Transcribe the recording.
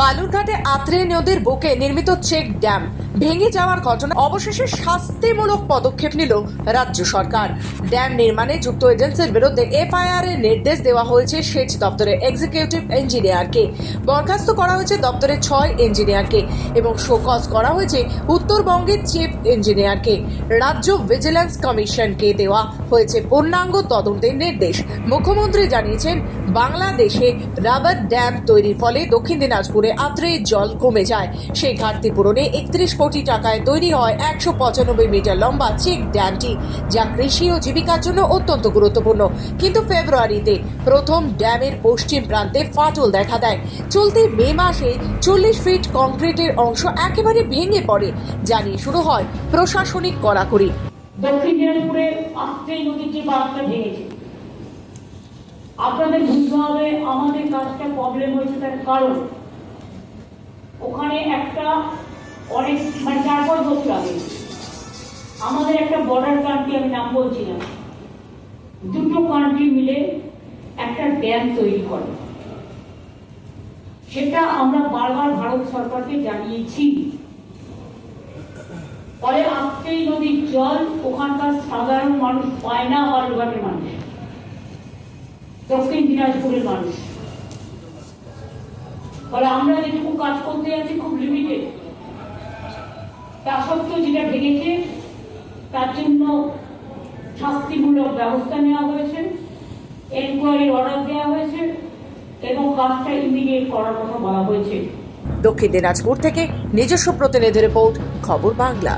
বালুরঘাটে আত্রে নদীর বুকে নির্মিত চেক ড্যাম ভেঙে যাওয়ার ঘটনা অবশেষে শাস্তিমূলক পদক্ষেপ নিল রাজ্য সরকার। ড্যাম নির্মাণে যুক্ত এজেন্সির বিরুদ্ধে এফআইআর এর নির্দেশ দেওয়া হয়েছে সেচ দপ্তরের এক্সিকিউটিভ ইঞ্জিনিয়ারকে। বরখাস্ত করা হয়েছে দপ্তরের ছয় ইঞ্জিনিয়ারকে এবং শোকজ করা হয়েছে উত্তরবঙ্গের চিফ ইঞ্জিনিয়ারকে। রাজ্য ভিজিল্যান্স কমিশনকে দেওয়া হয়েছে পূর্ণাঙ্গ তদন্তের নির্দেশ। মুখ্যমন্ত্রী জানিয়েছেন, বাংলাদেশে রাবার ড্যাম তৈরির ফলে দক্ষিণ দিনাজপুরে আত্রেয় জল কমে যায়। সেই ঘাটতি পূরণে একত্রিশ কোটি টাকায় তৈরি হয় একশো পঁচানব্বই মিটার লম্বা চেক ড্যামটি, যা কৃষি ও জীবিকার জন্য অত্যন্ত গুরুত্বপূর্ণ। কিন্তু ফেব্রুয়ারিতে প্রথম ড্যামের পশ্চিম প্রান্তে ফাটল দেখা দেয়। চলতি মে মাসে চল্লিশ ফিট কংক্রিটের অংশ একেবারে ভেঙে পড়ে, যা নিয়ে শুরু হয় প্রশাসনিক কড়াকড়ি। দক্ষিণ দিনাজপুরে বাঁধটা ভেঙেছে। আপনাদের বুঝতে হবে, আমাদের কাজটা প্রবলেম হয়েছে তার কারণ। একটা অনেক মানে চার পাঁচ বছর আগে আমাদের একটা বর্ডার কান্ট্রি আমি নাম বলছি না। দুটো কান্ট্রি মিলে একটা ড্যাম তৈরি করে। সেটা আমরা বারবার ভারত সরকারকে জানিয়েছি। ফলে আত্রেই নদীর জল ওখানকার সাধারণ মানুষ পায় না বালুঘাটের মানুষ, দক্ষিণ দিনাজপুরের মানুষ ফলে আমরা যেটুকু কাজ করতে যাচ্ছি খুব লিমিটেড তা সত্ত্বেও যেটা ভেঙেছে, তার জন্য শাস্তিমূলক ব্যবস্থা নেওয়া হয়েছে এনকোয়ারির অর্ডার দেওয়া হয়েছে এবং কাজটা ইমিডিয়েট করার কথা বলা হয়েছে। দক্ষিণ দিনাজপুর থেকে নিজস্ব প্রতিনিধি রিপোর্ট খবর বাংলা।